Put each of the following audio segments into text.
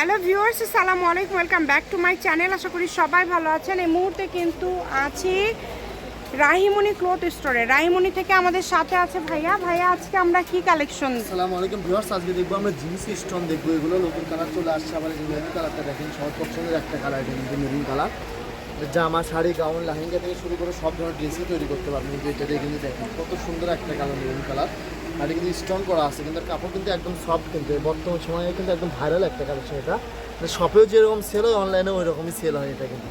Hello viewers, আসসালামু আলাইকুম, welcome back to my channel. আশা করি সবাই ভালো আছেন। এই মুহূর্তে কিন্তু আছি রাহিমণি ক্লথ স্টোরে। রাহিমণি থেকে আমাদের সাথে আছে ভাইয়া। ভাইয়া, আজকে আমরা কি কালেকশন? আসসালামু আলাইকুম ভিউয়ার্স, আজকে দেখব আমরা জিন্স স্টোন দেখব। এগুলো নতুন কালার চলে আসছে, আবার মেরুন কালারটা দেখেন, সবার পছন্দের একটা কালার এটা, কিন্তু মেরুন কালার। জামা, শাড়ি, গাউন, লাহেঙ্গা থেকে শুরু করে সব ধরনের ড্রেসই তৈরি করতে পারবেন। কিন্তু এটা দিয়ে কিন্তু দেখেন, কত সুন্দর একটা কালার, মেরুন কালার। আর কিন্তু স্ট্রং করা আছে, কিন্তু কাপড় কিন্তু একদম সফট কিন্তু বর্তমান সময়ে কিন্তু একদম ভাইরাল একটা কালেকশন এটা। শপেও যেরকম সেল হয় অনলাইনেও ওই রকমই সেল হয় এটা কিন্তু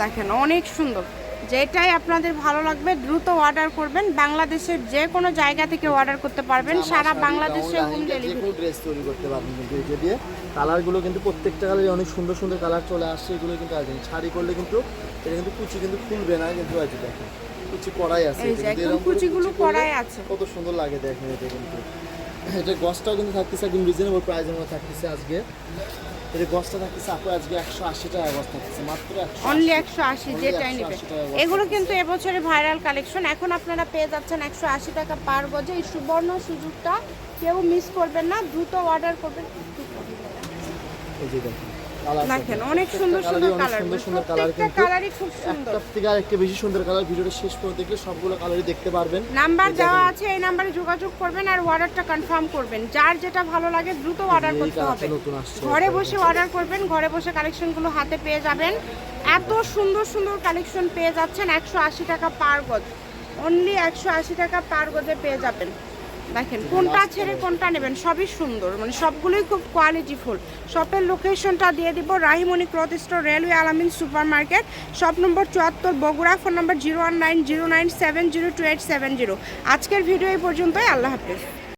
দেখেন, অনেক সুন্দর। যেটাই আপনাদের ভালো লাগবে দ্রুত অর্ডার করবেন। বাংলাদেশের যে কোনো জায়গা থেকে অর্ডার করতে পারবেন। সারা বাংলাদেশে হোম ডেলিভারি ড্রেস তৈরি করতে পারবেন কিন্তু এটা দিয়ে। কালারগুলো কিন্তু প্রত্যেকটা কালারে অনেক সুন্দর সুন্দর কালার চলে আসছে এগুলো কিন্তু আসবে শাড়ি করলে কিন্তু এটা কিন্তু কুচি কিন্তু খুলবে না কিন্তু আছে দেখেন কুচি করাই আছে এই যে এরকম কুচিগুলো কুচি করাই আছে। কত সুন্দর লাগে দেখেন এটা কিন্তু। এটা গছটাও কিন্তু থাকতেছে একদম রিজনেবল প্রাইসের মধ্যে থাকতেছে আজকে। এটা গছটা থাকতেছে আপু আজকে একশো আশি টাকা থাকতেছে মাত্র অনলি একশো আশি যেটাই নেবে এগুলো কিন্তু এবছরে ভাইরাল কালেকশন এখন আপনারা পেয়ে যাচ্ছেন একশো আশি টাকা পার গজে এই সুবর্ণ সুযোগটা কেউ মিস করবেন না দ্রুত অর্ডার করবেন। এই যে দেখেন দেখেন অনেক সুন্দর সুন্দর কালার সুন্দর সুন্দর কালার কিন্তু কালারই খুব সুন্দর। একটা থেকে আরেকটা বেশি সুন্দর কালার ভিডিওটা শেষ দেখলে সবগুলো কালারই দেখতে পারবেন। নাম্বার দেওয়া আছে এই নাম্বারে যোগাযোগ করবেন আর অর্ডারটা কনফার্ম করবেন। যার যেটা ভালো লাগে দ্রুত অর্ডার করতে হবে। ঘরে বসে অর্ডার করবেন ঘরে বসে কালেকশনগুলো হাতে পেয়ে যাবেন। এত সুন্দর সুন্দর কালেকশন পেয়ে যাচ্ছেন একশো আশি টাকা পার গজ। অনলি একশো আশি টাকা পার গজে পেয়ে যাবেন। দেখেন কোনটা ছেড়ে কোনটা নেবেন সবই সুন্দর। মানে সবগুলোই খুব কোয়ালিটিফুল শপের লোকেশনটা দিয়ে দিব Rahimoni cloth store railway Alamin super market shop number চুয়াত্তর Bogura phone number zero one nine zero nine seven zero two eight seven zero আজকের ভিডিও এই পর্যন্তই আল্লাহ হাফিজ।